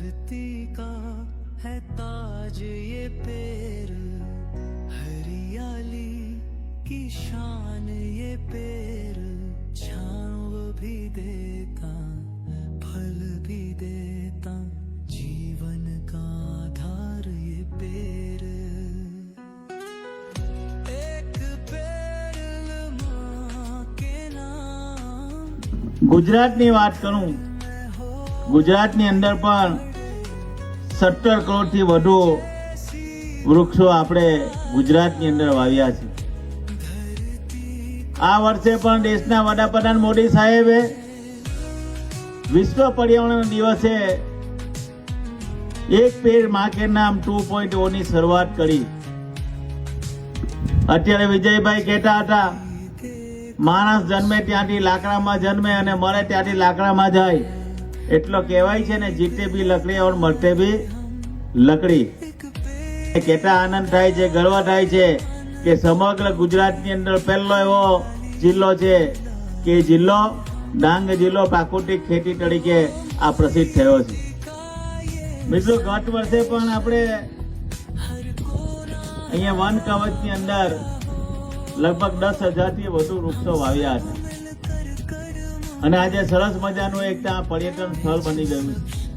धरती का है ताज ये पेड़ हरियाली की शान ये पेड़ छाँव भी देता फल भी देता जीवन का आधार ये पेड़ एक पेड़ माँ के नाम ગુજરાતની વાત કરું ગુજરાતની અંદર પણ સત્તર કરોડથી વધુ વૃક્ષો આપણે ગુજરાતની અંદર વાવ્યા છે. આ વર્ષે પણ દેશના વડાપ્રધાન મોદી સાહેબે વિશ્વ પર્યાવરણ દિવસે એક પેડમાં નામ ટુ પોઈન્ટ ઓની શરૂઆત કરી. અત્યારે વિજયભાઈ કહેતા હતા, માણસ જન્મે ત્યાંથી લાકડામાં જન્મે અને મરે ત્યાંથી લાકડામાં જાય. એટલો કહેવાય છે ને, જીતે બી લકડી ઓર મરતે બી લકડી. કેટલા આનંદ થાય છે, ગર્વ થાય છે કે સમગ્ર ગુજરાતની અંદર પહેલો એવો જિલ્લો છે કે જિલ્લો ડાંગ જિલ્લો પ્રાકૃતિક ખેતી તરીકે આ પ્રસિદ્ધ થયો છે. મિત્રો, ગત વર્ષે પણ આપણે અહીંયા વન કવચની અંદર લગભગ દસ હજારથી વધુ વૃક્ષો વાવ્યા હતા. અને આજે સરસ મજાનું એક ત્યાં પર્યટન સ્થળ બની ગયું છે.